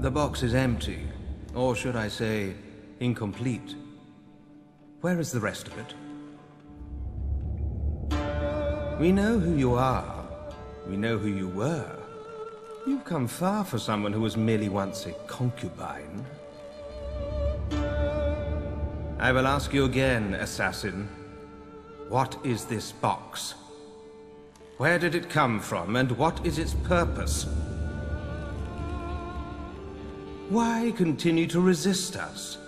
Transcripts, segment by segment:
The box is empty, or should I say, incomplete. Where is the rest of it? We know who you are. We know who you were. You've come far for someone who was merely once a concubine. I will ask you again, assassin. What is this box? Where did it come from, and what is its purpose? Why continue to resist us?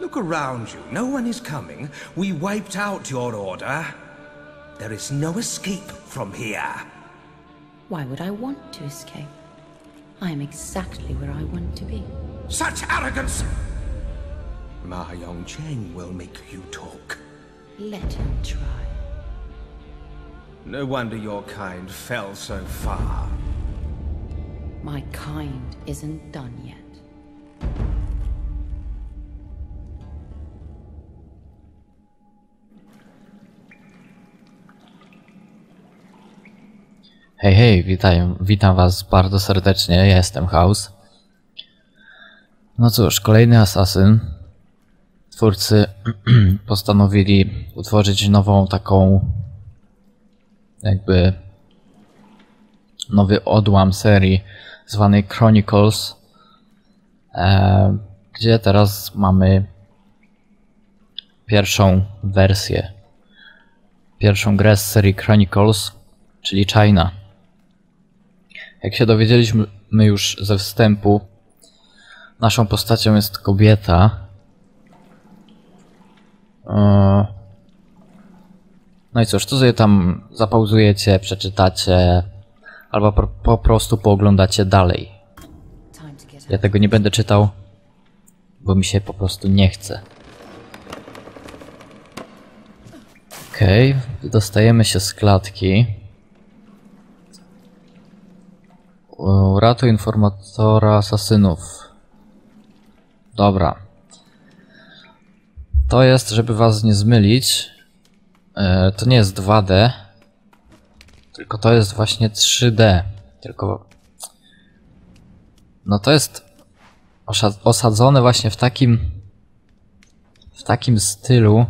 Look around you. No one is coming. We wiped out your order. There is no escape from here. Why would I want to escape? I am exactly where I want to be. Such arrogance! Ma Yongcheng will make you talk. Let him try. No wonder your kind fell so far. My kind isn't done yet. Hej, hej, witam, witam was bardzo serdecznie, ja jestem House. No cóż, kolejny asasyn. Twórcy postanowili utworzyć nową taką jakby nowy odłam serii zwanej Chronicles, gdzie teraz mamy pierwszą wersję, pierwszą grę z serii Chronicles, czyli China. Jak się dowiedzieliśmy już ze wstępu, naszą postacią jest kobieta. E, no i cóż, to sobie tam zapauzujecie, przeczytacie, albo po prostu pooglądacie dalej. Ja tego nie będę czytał, bo mi się po prostu nie chce. Okej, okay, dostajemy się z klatki. Uratuj informatora asasynów. Dobra. To jest, żeby was nie zmylić. E, to nie jest 2D. Tylko to jest właśnie 3D. Tylko. No to jest osadzone właśnie w takim w takim stylu.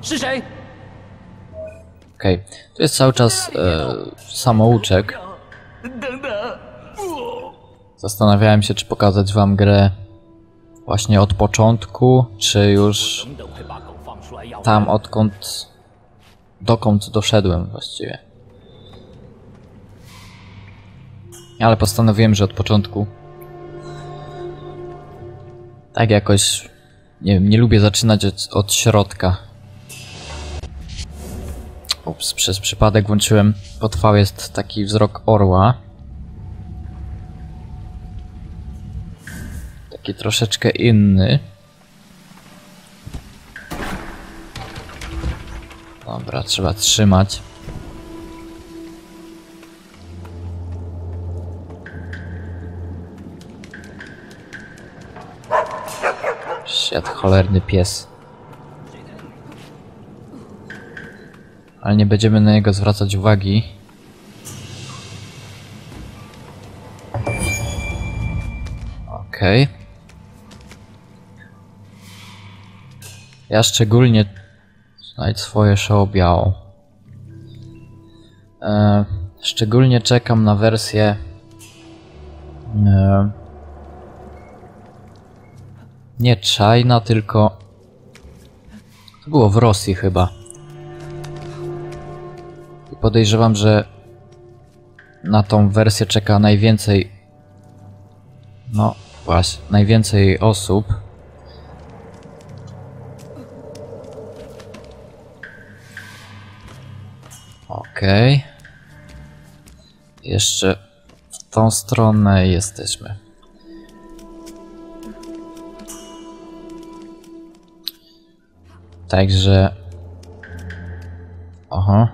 Słyszej! Okej, okay. tu jest cały czas e, samouczek. Zastanawiałem się, czy pokazać wam grę właśnie od początku, czy już tam odkąd, dokąd doszedłem właściwie. Ale postanowiłem, że od początku. Tak jakoś nie wiem, nie lubię zaczynać od, od środka. Ups, przez przypadek włączyłem V jest taki wzrok orła. Taki troszeczkę inny. Dobra, trzeba trzymać. Cholerny pies. Ale nie będziemy na niego zwracać uwagi. Okej. Ja szczególnie Znajdź swoje show białą. E, szczególnie czekam na wersję. E, nie China, tylko. To było w Rosji chyba. I podejrzewam, że na tą wersję czeka najwięcej. No właśnie, najwięcej osób. Okej. Jeszcze w tą stronę jesteśmy. Także... Oho.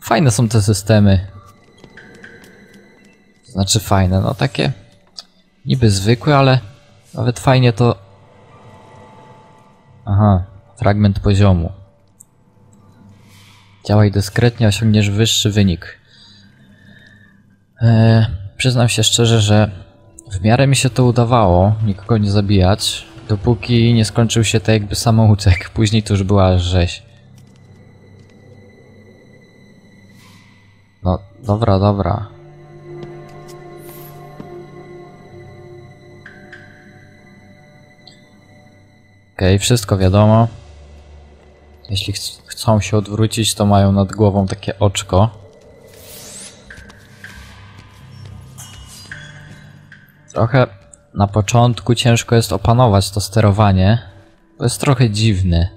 Fajne są te systemy. Znaczy fajne, no takie niby zwykłe, ale nawet fajnie to Aha, fragment poziomu. Działaj dyskretnie, osiągniesz wyższy wynik. E, przyznam się szczerze, że w miarę mi się to udawało, nikogo nie zabijać, dopóki nie skończył się tak jakby samouczek. Później to już była rzeź. No, dobra, dobra. Okej, wszystko wiadomo. Jeśli ch chcą się odwrócić, to mają nad głową takie oczko. Trochę na początku ciężko jest opanować to sterowanie. To jest trochę dziwne.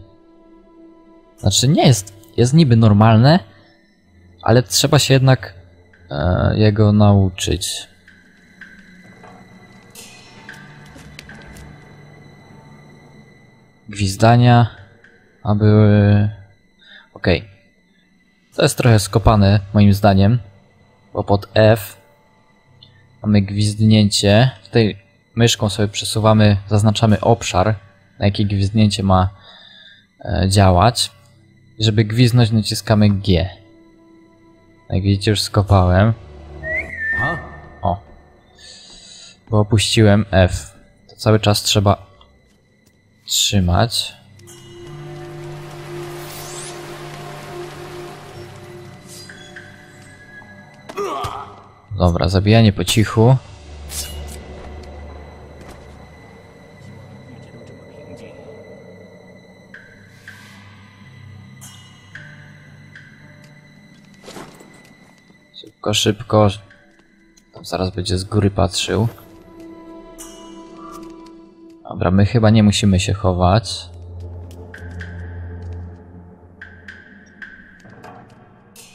Znaczy nie jest, jest niby normalne, ale trzeba się jednak e, jego nauczyć. Gwizdania, a były... Okej. To jest trochę skopane, moim zdaniem, bo pod F mamy gwizdnięcie. Tutaj myszką sobie przesuwamy, zaznaczamy obszar, na jaki gwizdnięcie ma e, działać. Żeby gwizdnąć naciskamy G. Jak widzicie już skopałem. O. Bo opuściłem F. To cały czas trzeba trzymać. Dobra, zabijanie po cichu. Szybko, szybko. Tam zaraz będzie z góry patrzył. Dobra, my chyba nie musimy się chować.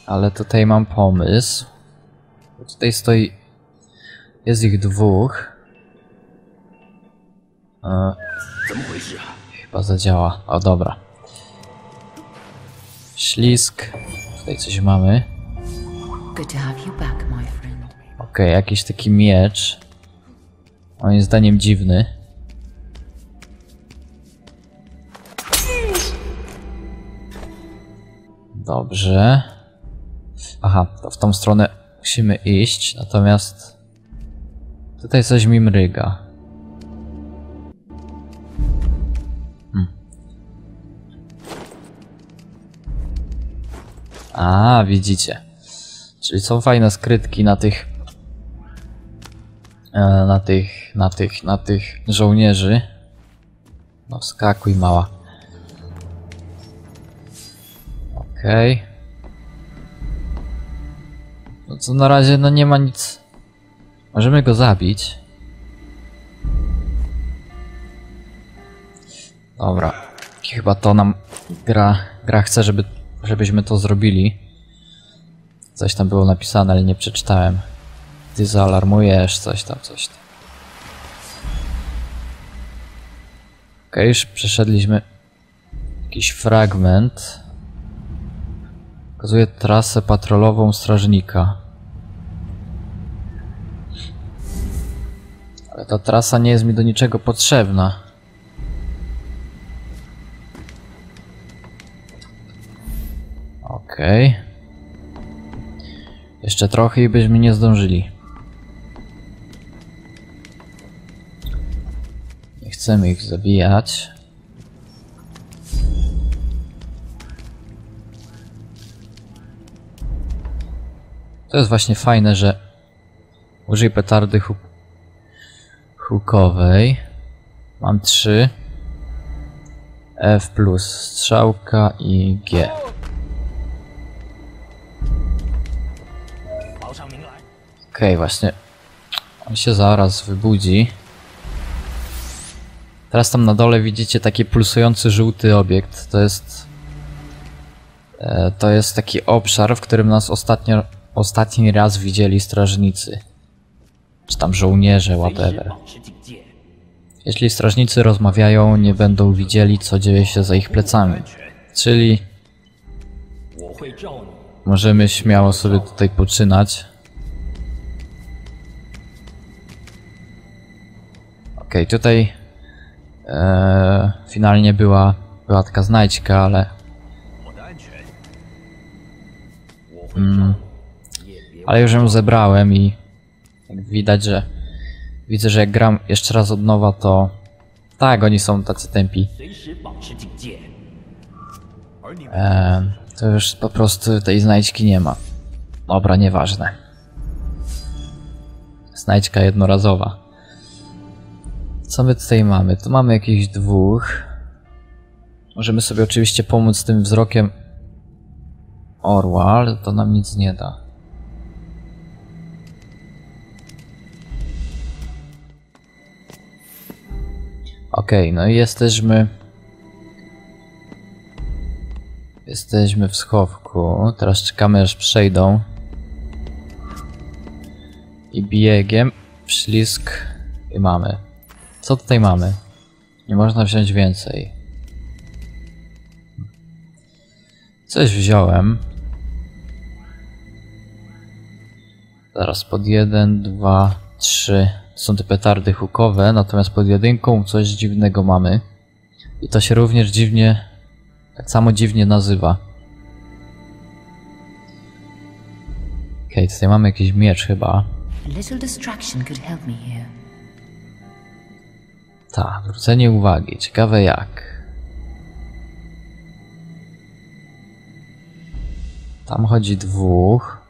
Ale tutaj mam pomysł. Tutaj stoi... Jest ich dwóch. E, chyba zadziała. O, dobra. Ślisk. Tutaj coś mamy. Okej, okay, jakiś taki miecz. Moim zdaniem dziwny. Dobrze. Aha, to w tą stronę musimy iść, natomiast tutaj coś mi mryga. Hmm. A, widzicie. Czyli są fajne skrytki na tych e, na tych, na tych, na tych żołnierzy. No skakuj mała. Okej. No co na razie no nie ma nic. Możemy go zabić. Dobra. Chyba to nam gra, gra chce, żeby, żebyśmy to zrobili. Coś tam było napisane, ale nie przeczytałem. Ty zaalarmujesz, coś tam, coś tam. Okej, już przeszedliśmy jakiś fragment. Pokazuje trasę patrolową strażnika. Ale ta trasa nie jest mi do niczego potrzebna. Okej. Jeszcze trochę i byśmy nie zdążyli. Nie chcemy ich zabijać. To jest właśnie fajne, że Użyj petardy huk hukowej. Mam trzy. F plus strzałka i G. Okej, okay, właśnie. On się zaraz wybudzi. Teraz tam na dole widzicie taki pulsujący żółty obiekt. To jest... E, to jest taki obszar, w którym nas ostatnio, ostatni raz widzieli strażnicy czy tam żołnierze, whatever. Jeśli strażnicy rozmawiają, nie będą widzieli, co dzieje się za ich plecami. Czyli... Możemy śmiało sobie tutaj poczynać. Ok, tutaj... E, finalnie była, była taka znajdźka, ale... Mm, ale już ją zebrałem i widać, że widzę, że jak gram jeszcze raz od nowa, to tak, oni są tacy tempi. Eee, to już po prostu tej znajdźki nie ma. Dobra, nieważne. Znajdźka jednorazowa. Co my tutaj mamy? Tu mamy jakichś dwóch. Możemy sobie oczywiście pomóc tym wzrokiem orła, ale to nam nic nie da. Okej, no i jesteśmy... Jesteśmy w schowku. Teraz czekamy aż przejdą. I biegiem, ślisk i mamy. Co tutaj mamy? Nie można wziąć więcej. Coś wziąłem. Zaraz pod jeden, dwa, trzy. Są te petardy hukowe, natomiast pod jedynką coś dziwnego mamy. I to się również dziwnie, tak samo dziwnie nazywa. Okej, tutaj mamy jakiś miecz chyba. Tak, zwrócenie uwagi. Ciekawe jak. Tam chodzi dwóch.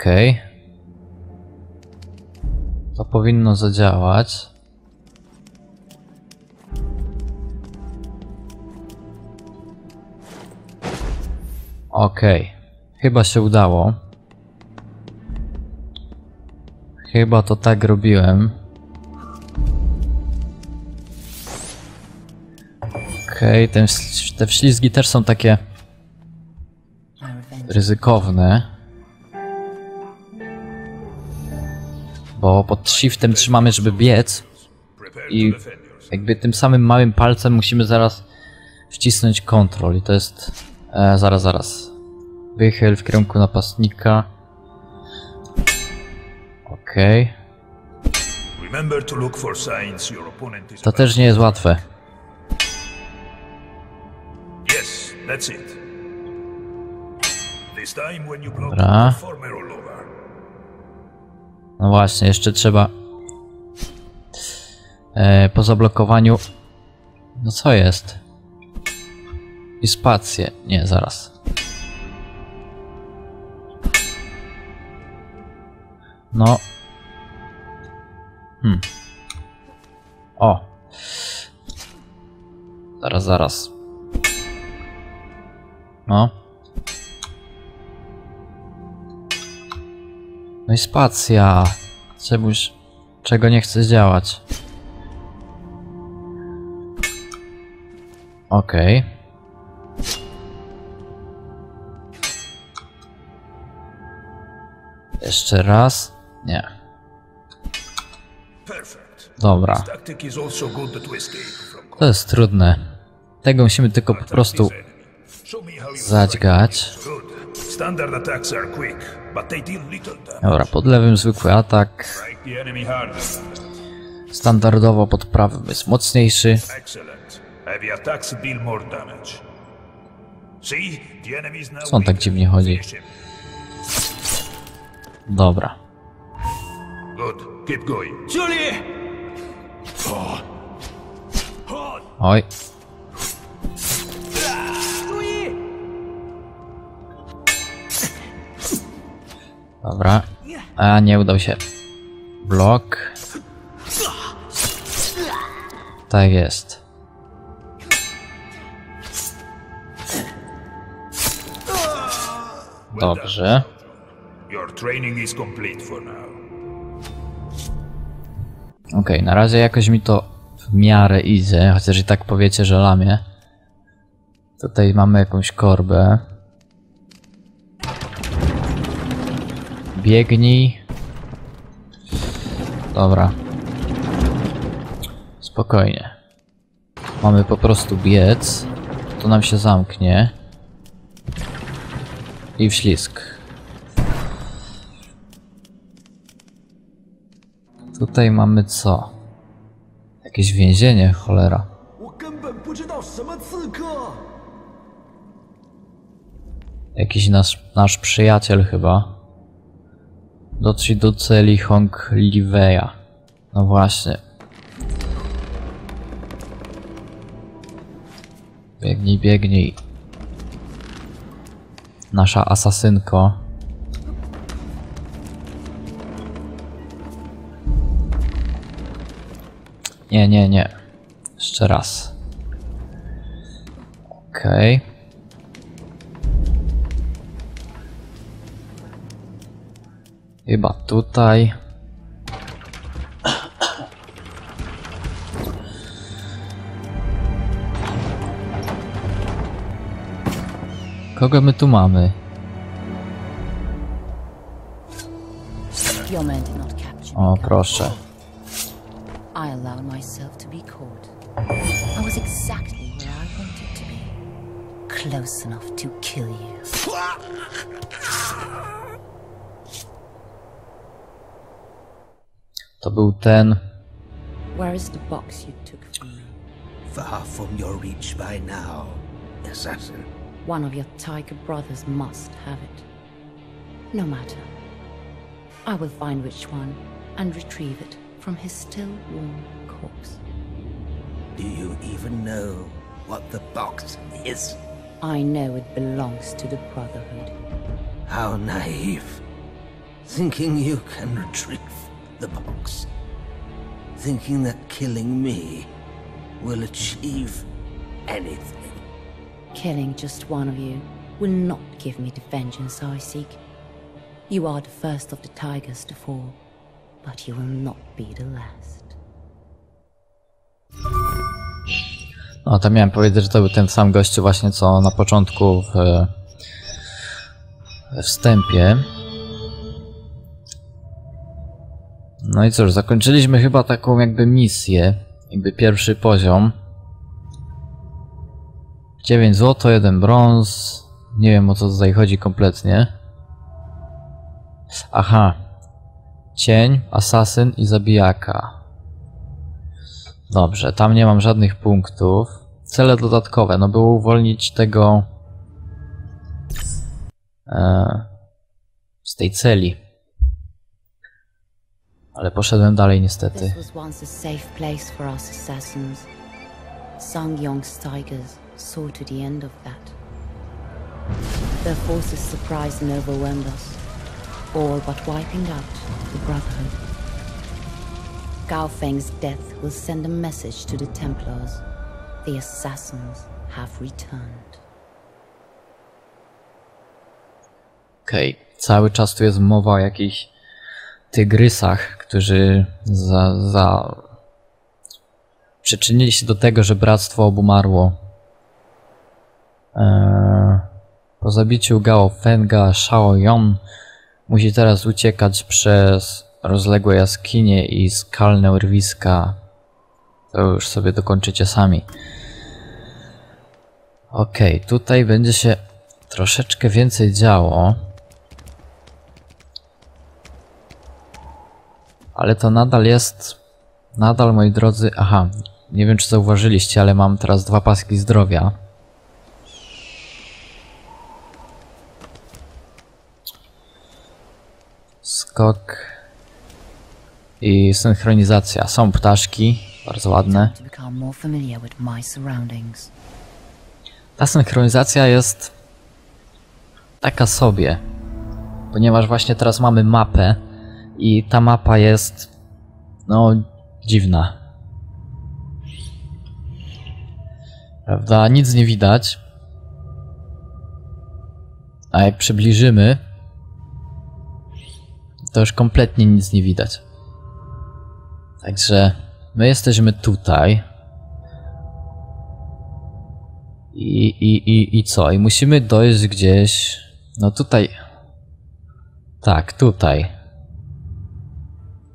Okej. To powinno zadziałać. Okej. Chyba się udało. Chyba to tak robiłem. Okej, wś- te wślizgi też są takie ryzykowne. Bo pod shiftem trzymamy, żeby biec. I jakby tym samym małym palcem musimy zaraz wcisnąć kontrol. I to jest... E, zaraz, zaraz. Wychyl w kierunku napastnika. Okej. Remember to też nie jest łatwe. Yes, No właśnie, jeszcze trzeba... E, po zablokowaniu... No co jest? I spację. Nie, zaraz. No. Hmm. O. Zaraz, zaraz. No. No i spacja. Czemuś... Czego nie chce działać. Okej. Jeszcze raz. Nie. Dobra. To jest trudne. Tego musimy tylko po prostu zadźgać. fight. Good. Standard attacks are quick, Dobra, pod lewym zwykły atak. Standardowo pod prawym jest mocniejszy. Co on tak dziwnie chodzi? Dobra. Oj. Dobra. A, nie udał się. Blok. Tak jest. Dobrze. Okej, na razie jakoś mi to w miarę idzie, chociaż i tak powiecie, że lamie. Tutaj mamy jakąś korbę. Biegnij. Dobra. Spokojnie. Mamy po prostu biec. To nam się zamknie. I wślizg. Tutaj mamy co? Jakieś więzienie, cholera. Jakiś nasz, nasz przyjaciel chyba. Dotrzyj do celi Hong Liveya. No właśnie. Biegnij, biegnij. Nasza asasynko. Nie, nie, nie. Jeszcze raz. Okej. Chyba tutaj. Kogo my tu mamy? O, proszę. I allowed myself to be caught. I was exactly where I wanted to be. Close enough to kill you. To był ten. Where is the box you took from me? Far from your reach by now, assassin. One of your tiger brothers must have it. No matter. I will find which one and retrieve it from his still warm corpse. Do you even know what the box is? I know it belongs to the Brotherhood. How naive. Thinking you can retrieve the box. Thinking that killing me will achieve anything. Killing just one of you will not give me the vengeance I seek. You are the first of the tigers to fall, but you will not be the last. No, to miałem powiedzieć, że to był ten sam gościu właśnie co na początku w we wstępie. No i cóż, zakończyliśmy chyba taką jakby misję, jakby pierwszy poziom. 9 zł, 1 brąz. Nie wiem o co tutaj chodzi kompletnie. Aha. Cień, asasyn i zabijaka. Dobrze, tam nie mam żadnych punktów. Cele dodatkowe, no było uwolnić tego e, z tej celi. Ale poszedłem dalej niestety. This was once a safe place for us assassins. Sung Yong's tigers saw to the end of that. Their forces surprised and overwhelmed us, all but wiping out the Brotherhood. Gao Feng's death will send a message to the Templars. The assassins have returned. Okej, cały czas tu jest mowa o jakichś tygrysach, którzy za, za... przyczynili się do tego, że bractwo obumarło. Eee, po zabiciu Gao Fenga, Shao Yon musi teraz uciekać przez rozległe jaskinie i skalne urwiska. To już sobie dokończycie sami. Okej, tutaj będzie się troszeczkę więcej działo. Ale to nadal jest. Nadal, moi drodzy. Aha, nie wiem czy zauważyliście, ale mam teraz dwa paski zdrowia. Skok i synchronizacja. Są ptaszki, bardzo ładne. Ta synchronizacja jest taka sobie, ponieważ właśnie teraz mamy mapę i ta mapa jest no dziwna. Prawda? Nic nie widać. A jak przybliżymy, to już kompletnie nic nie widać. Także my jesteśmy tutaj. I, i, i, I co? I musimy dojść gdzieś. No tutaj. Tak, tutaj.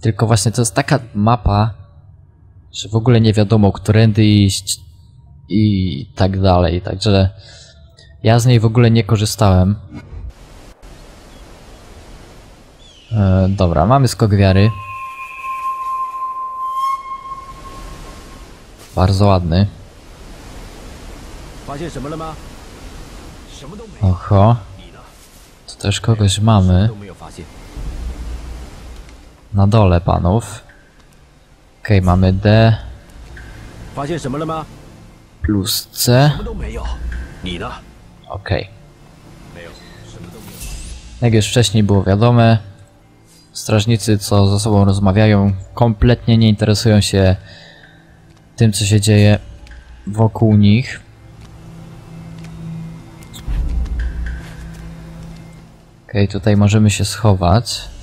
Tylko właśnie to jest taka mapa, że w ogóle nie wiadomo, którędy iść i tak dalej. Także ja z niej w ogóle nie korzystałem. E, dobra, mamy skok wiary. Bardzo ładny. Oho. Tu też kogoś mamy na dole panów. Okej, okay, mamy D plus C. Okej. Jak już wcześniej było wiadome, strażnicy, co ze sobą rozmawiają, kompletnie nie interesują się tym, co się dzieje wokół nich. Okej, okay, tutaj możemy się schować.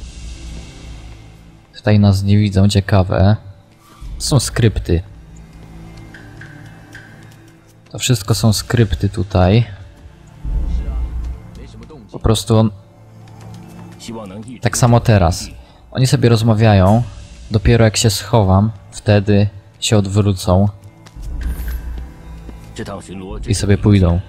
Tutaj nas nie widzą, ciekawe. Są skrypty. To wszystko są skrypty tutaj. Po prostu on... Tak samo teraz. Oni sobie rozmawiają. Dopiero jak się schowam, wtedy się odwrócą. I sobie pójdą.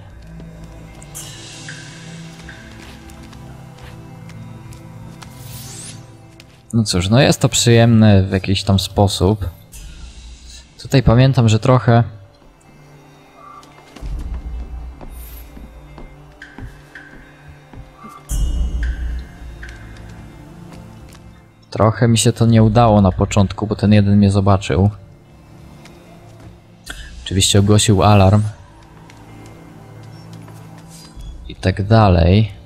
No cóż, no jest to przyjemne w jakiś tam sposób. Tutaj pamiętam, że trochę. Trochę mi się to nie udało na początku, bo ten jeden mnie zobaczył. Oczywiście ogłosił alarm. I tak dalej.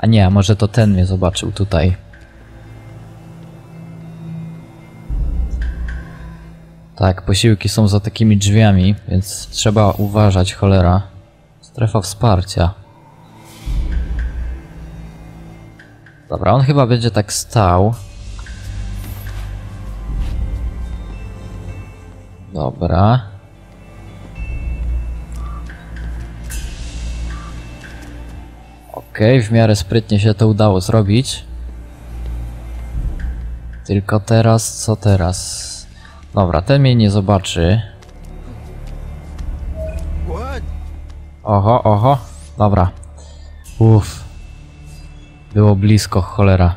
A nie, a może to ten mnie zobaczył tutaj. Tak, posiłki są za takimi drzwiami, więc trzeba uważać, cholera. Strefa wsparcia. Dobra, on chyba będzie tak stał. Dobra. W miarę sprytnie się to udało zrobić. Tylko teraz, co teraz? Dobra, ten mnie nie zobaczy. Oho, oho. Dobra. Uff. Było blisko, cholera.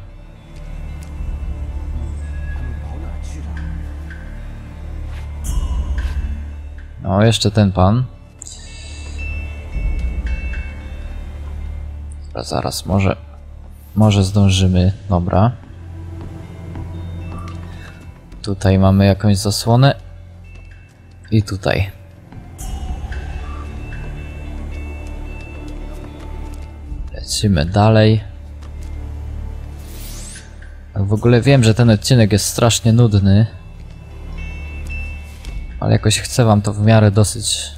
No, jeszcze ten pan. Dobra, zaraz, może... Może zdążymy. Dobra. Tutaj mamy jakąś zasłonę. I tutaj. Lecimy dalej. W ogóle wiem, że ten odcinek jest strasznie nudny. Ale jakoś chcę wam to w miarę dosyć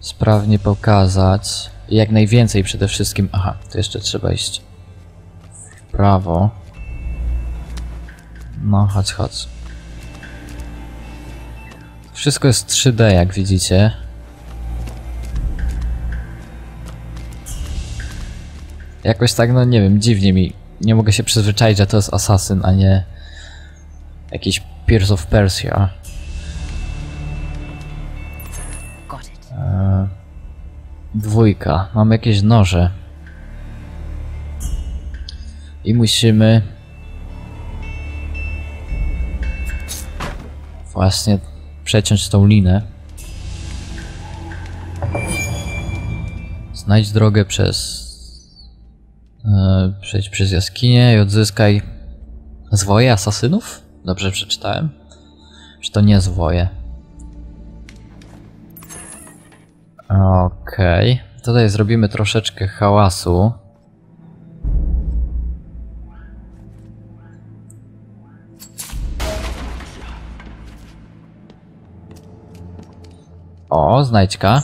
sprawnie pokazać. Jak najwięcej przede wszystkim. Aha, to jeszcze trzeba iść w prawo. No, chodź, chodź. Wszystko jest 3D, jak widzicie. Jakoś tak, no nie wiem, dziwnie mi. Nie mogę się przyzwyczaić, że to jest Assassin, a nie jakiś Pierce of Persia. Dwójka. Mamy jakieś noże. I musimy... Właśnie przeciąć tą linę. Znajdź drogę przez... E, przejdź przez jaskinię i odzyskaj... Zwoje asasynów? Dobrze przeczytałem? Czy to nie zwoje? Okej. Okay. Tutaj zrobimy troszeczkę hałasu. O, znajdźka.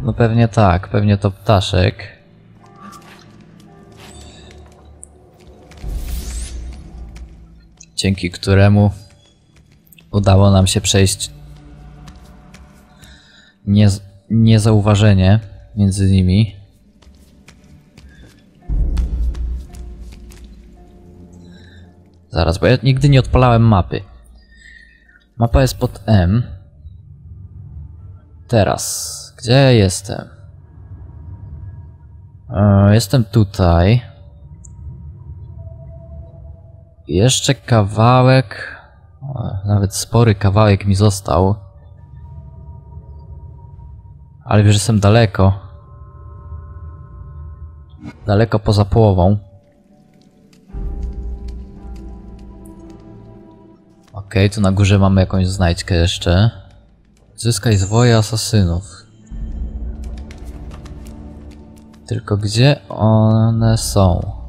No pewnie tak, pewnie to ptaszek. dzięki któremu udało nam się przejść niez niezauważenie między nimi. Zaraz, bo ja nigdy nie odpalałem mapy. Mapa jest pod M. Teraz, gdzie jestem? E, jestem tutaj. Jeszcze kawałek, nawet spory kawałek mi został. Ale że jestem daleko. Daleko poza połową. Okej, tu na górze mamy jakąś znajdźkę jeszcze. Zyskaj zwoje asasynów. Tylko gdzie one są?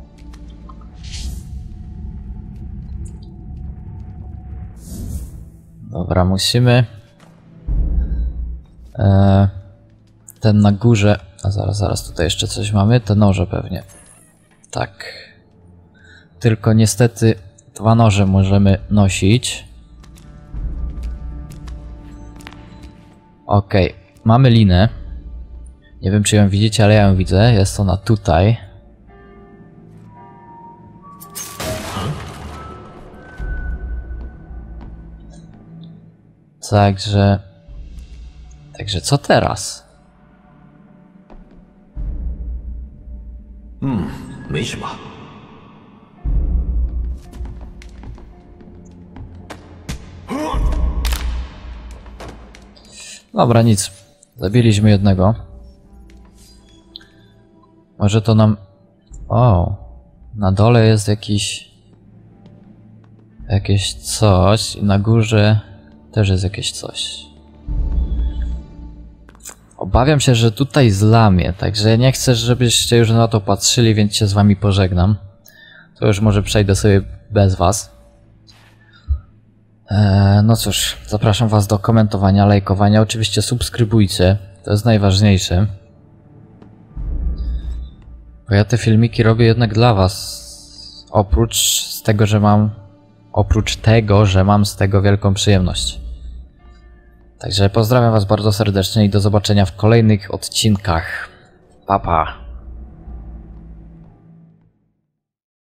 Dobra, musimy... E, ten na górze... A zaraz, zaraz, tutaj jeszcze coś mamy. Te noże pewnie. Tak. Tylko niestety dwa noże możemy nosić. Okej, mamy linę. Nie wiem czy ją widzicie, ale ja ją widzę. Jest ona tutaj. Także... Także co teraz? 没什么。 Dobra, nic. Zabiliśmy jednego. Może to nam... O, na dole jest jakiś... Jakieś coś i na górze też jest jakieś coś. Obawiam się, że tutaj zlamie, także nie chcę, żebyście już na to patrzyli, więc się z wami pożegnam. To już może przejdę sobie bez was. Eee, no cóż, zapraszam Was do komentowania, lajkowania. Oczywiście subskrybujcie, to jest najważniejsze. Bo ja te filmiki robię jednak dla Was. Oprócz z tego, że mam. Oprócz tego, że mam z tego wielką przyjemność. Także pozdrawiam Was bardzo serdecznie i do zobaczenia w kolejnych odcinkach. Pa pa.